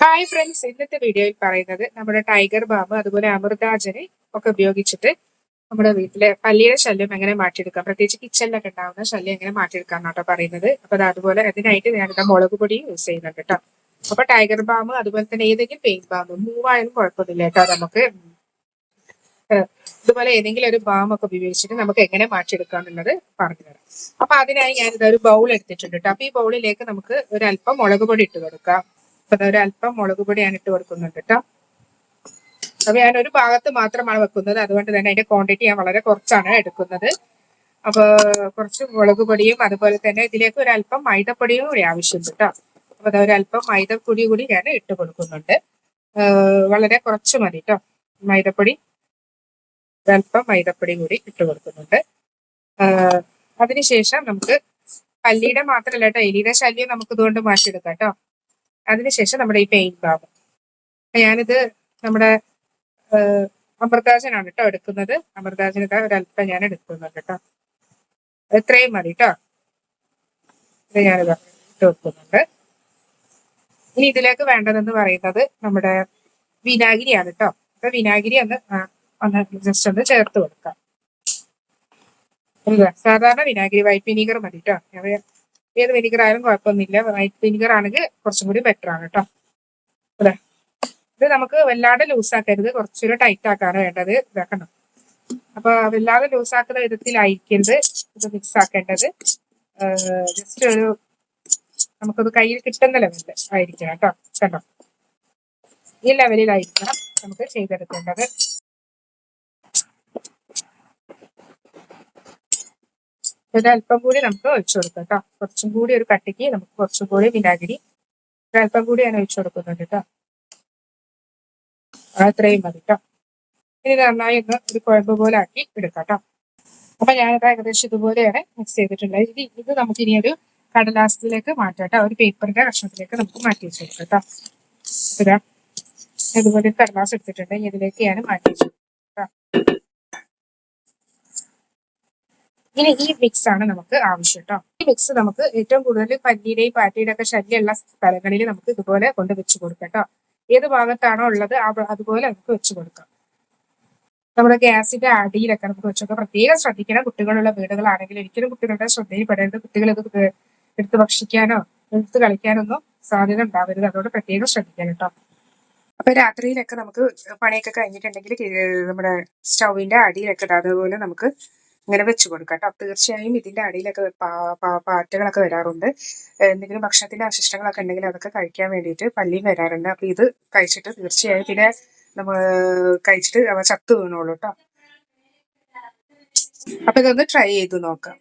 Hi friends ഇന്നത്തെ വീഡിയോയിൽ പറയുന്നത് നമ്മുടെ ടൈഗർ ബാം അതുപോലെ അമൃതാജനെ ഒക്കെ ഉപയോഗിച്ചിട്ട് നമ്മുടെ വീട്ടിലെ പല്ലിയുടെ ശല്യം എങ്ങനെ മാറ്റിയെടുക്കാം? പ്രത്യേകിച്ച് കിച്ചണിലൊക്കെ ഉണ്ടാവുന്ന ശല്യം എങ്ങനെ മാറ്റിയെടുക്കാം കേട്ടോ പറയുന്നത്. അപ്പൊ അത് അതുപോലെ അതിനായിട്ട് ഞാനിവിടെ മുളക് പൊടി യൂസ് ചെയ്യുന്നുണ്ട് കേട്ടോ. അപ്പൊ ടൈഗർ ബാം അതുപോലെ തന്നെ ഏതെങ്കിലും പെയിൻ ബാം മൂവായാലും കുഴപ്പമൊന്നുമില്ല കേട്ടോ നമുക്ക്. ഇതുപോലെ ഏതെങ്കിലും ഒരു ബാം ഒക്കെ ഉപയോഗിച്ചിട്ട് നമുക്ക് എങ്ങനെ മാറ്റിയെടുക്കാം എന്നുള്ളത് പറഞ്ഞുതരാം അപ്പൊ അതിനായി ഞാനിത് ഒരു ബൗൾ എടുത്തിട്ടുണ്ട് കേട്ടോ. അപ്പൊ ഈ ബൗളിലേക്ക് നമുക്ക് ഒരു അല്പം മുളക് പൊടി ഇട്ട് കൊടുക്കാം. അപ്പൊ ഒരല്പം മുളക് പൊടി ഞാൻ ഇട്ട് കൊടുക്കുന്നുണ്ട് കേട്ടോ. അപ്പൊ ഞാൻ ഒരു ഭാഗത്ത് മാത്രമാണ് വെക്കുന്നത്. അതുകൊണ്ട് തന്നെ അതിന്റെ ക്വാണ്ടിറ്റി ഞാൻ വളരെ കുറച്ചാണ് എടുക്കുന്നത്. അപ്പൊ കുറച്ച് മുളക് പൊടിയും അതുപോലെ തന്നെ ഇതിലേക്ക് ഒരു അല്പം മൈദപ്പൊടിയും കൂടി ആവശ്യമുണ്ട് കേട്ടോ. അപ്പൊ അതൊരു അല്പം മൈദപ്പൊടി കൂടി ഞാൻ ഇട്ട് കൊടുക്കുന്നുണ്ട്. വളരെ കുറച്ച് മതി കേട്ടോ. മൈദപ്പൊടി ഒരല്പം മൈദപ്പൊടി കൂടി ഇട്ട് കൊടുക്കുന്നുണ്ട്. അതിനുശേഷം നമുക്ക് പല്ലിയുടെ മാത്രമല്ല കേട്ടോ. എലിയുടെ ശല്യം നമുക്ക് ഇതുകൊണ്ട് മാറ്റിയെടുക്കാം കേട്ടോ. അതിനുശേഷം നമ്മുടെ ഈ പെയിൻ ഭാഗം. ഞാനിത് നമ്മുടെ അമൃതാജനാണ് കേട്ടോ എടുക്കുന്നത്. അമൃതാജൻ ഇതാ ഒരല്പം ഞാൻ എടുക്കുന്നുണ്ട് കേട്ടോ ഇത്രയും മതി കേട്ടോ ഞാനിത് ഇട്ട് വെക്കുന്നുണ്ട്. ഇനി ഇതിലേക്ക് വേണ്ടതെന്ന് പറയുന്നത് നമ്മുടെ വിനാഗിരിയാണ് കേട്ടോ അപ്പൊ വിനാഗിരി ഒന്ന് ഒന്ന് ജസ്റ്റ് ഒന്ന് ചേർത്ത് കൊടുക്കാം. സാധാരണ വിനാഗിരി വൈറ്റ് വിനീഗർ മതി കേട്ടോ ഏത് വിനിഗർ ആയാലും കുഴപ്പമൊന്നുമില്ല. വൈറ്റ് വിനിഗർ ആണെങ്കിൽ കുറച്ചും കൂടി ബെറ്റർ ആണ് കേട്ടോ അതെ ഇത് നമുക്ക് വല്ലാതെ ലൂസ് ആക്കരുത്. കുറച്ചൊരു ടൈറ്റ് ആക്കാണ് വേണ്ടത്. ഇതാക്കണം അപ്പൊ വല്ലാതെ ലൂസ് ആക്കുന്ന വിധത്തിലായിരിക്കരുത്. ഇത് മിക്സ് ആക്കേണ്ടത്. ജസ്റ്റ് ഒരു നമുക്കത് കയ്യിൽ കിട്ടുന്ന ലെവലിൽ ആയിരിക്കണം കേട്ടോ കണ്ടോ? ഈ ലെവലിലായിരിക്കണം നമുക്ക് ചെയ്തെടുക്കേണ്ടത്. അല്പം കൂടി നമുക്ക് ഒഴിച്ചു കൊടുക്കാം കേട്ടോ കുറച്ചും കൂടി ഒരു കട്ടിക്ക് നമുക്ക് കുറച്ചും കൂടി വിനാഗിരി ഒരു അല്പം കൂടി ഞാൻ ഒഴിച്ചു കൊടുക്കുന്നുണ്ട് കേട്ടോ അത്രയും മതി കേട്ടോ ഇനി നന്നായി ഒന്ന് ഒരു കുഴമ്പ് പോലെ ആക്കി എടുക്കാം കേട്ടോ അപ്പൊ ഞാനത് ഏകദേശം ഇതുപോലെയാണ് മിക്സ് ചെയ്തിട്ടുള്ളത്. ഇനി ഇത് നമുക്ക് ഇനി ഒരു കടലാസത്തിലേക്ക് മാറ്റാം കേട്ടോ ഒരു പേപ്പറിന്റെ കഷ്ണത്തിലേക്ക് നമുക്ക് മാറ്റി വെച്ച് കൊടുക്കാം കേട്ടോ ഇതാ. ഇതുപോലെ കടലാസ് എടുത്തിട്ടുണ്ട്. ഇനി ഇതിലേക്ക് ഞാൻ മാറ്റി വെച്ചു ഇനി ഈ മിക്സ് ആണ് നമുക്ക് ആവശ്യം കേട്ടോ ഈ മിക്സ് നമുക്ക് ഏറ്റവും കൂടുതൽ പല്ലിയുടെയും പാറ്റയുടെ ഒക്കെ ശല്യമുള്ള സ്ഥലങ്ങളിൽ നമുക്ക് ഇതുപോലെ കൊണ്ട് വെച്ച് കൊടുക്കാം കേട്ടോ ഏത് ഭാഗത്താണോ ഉള്ളത് അതുപോലെ നമുക്ക് വെച്ച് കൊടുക്കാം. നമ്മുടെ ഗ്യാസിന്റെ അടിയിലൊക്കെ നമുക്ക് വെച്ചൊക്കെ പ്രത്യേകം ശ്രദ്ധിക്കണം. കുട്ടികളുള്ള വീടുകളാണെങ്കിൽ ഒരിക്കലും കുട്ടികളുടെ ശ്രദ്ധയിൽ പെടരുത് കുട്ടികൾ ഇത് എടുത്ത് ഭക്ഷിക്കാനോ എടുത്ത് കളിക്കാനൊന്നും സാധ്യത ഉണ്ടാവരുത്. അതുകൊണ്ട് പ്രത്യേകം ശ്രദ്ധിക്കണം കേട്ടോ അപ്പൊ രാത്രിയിലൊക്കെ നമുക്ക് പണിയൊക്കെ കഴിഞ്ഞിട്ടുണ്ടെങ്കിൽ നമ്മുടെ സ്റ്റൗവിന്റെ അടിയിലൊക്കെ. അതുപോലെ നമുക്ക് ഇങ്ങനെ വെച്ച് കൊടുക്കാം കേട്ടോ. തീർച്ചയായും ഇതിന്റെ അടിയിലൊക്കെ പാറ്റകളൊക്കെ വരാറുണ്ട്. എന്തെങ്കിലും ഭക്ഷണത്തിന്റെ അവശിഷ്ടങ്ങളൊക്കെ ഉണ്ടെങ്കിൽ അതൊക്കെ കഴിക്കാൻ വേണ്ടിയിട്ട് പല്ലിയും വരാറുണ്ട്. അപ്പൊ ഇത് കഴിച്ചിട്ട് തീർച്ചയായും പിന്നെ നമ്മൾ കഴിച്ചിട്ട് അവ ചത്തു വീണോളൂ കേട്ടോ. അപ്പൊ ഇതൊന്ന് ട്രൈ ചെയ്ത് നോക്കാം.